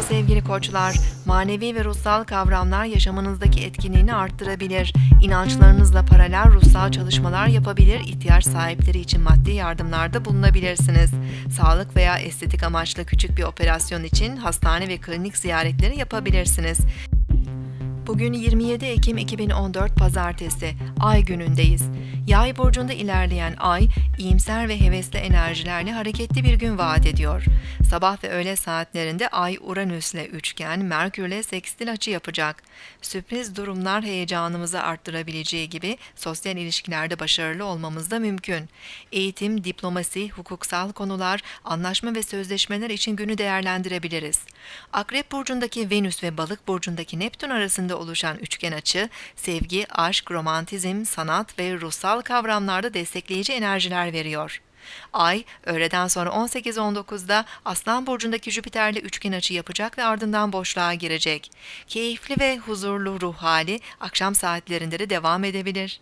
Sevgili koçlar. Manevi ve ruhsal kavramlar yaşamınızdaki etkinliğini arttırabilir. İnançlarınızla paralel ruhsal çalışmalar yapabilir, ihtiyaç sahipleri için maddi yardımlarda bulunabilirsiniz. Sağlık veya estetik amaçlı küçük bir operasyon için hastane ve klinik ziyaretleri yapabilirsiniz. Bugün 27 Ekim 2014 Pazartesi, Ay günündeyiz. Yay burcunda ilerleyen Ay, iyimser ve hevesli enerjilerle hareketli bir gün vaat ediyor. Sabah ve öğle saatlerinde Ay Uranüs'le üçgen, Merkür'le sekstil açı yapacak. Sürpriz durumlar heyecanımızı arttırabileceği gibi sosyal ilişkilerde başarılı olmamız da mümkün. Eğitim, diplomasi, hukuksal konular, anlaşma ve sözleşmeler için günü değerlendirebiliriz. Akrep burcundaki Venüs ve Balık burcundaki Neptün arasında oluşan üçgen açı, sevgi, aşk, romantizm, sanat ve ruhsal kavramlarda destekleyici enerjiler veriyor. Ay, öğleden sonra 18.19'da Aslan Burcu'ndaki Jüpiter'le üçgen açı yapacak ve ardından boşluğa girecek. Keyifli ve huzurlu ruh hali akşam saatlerinde de devam edebilir.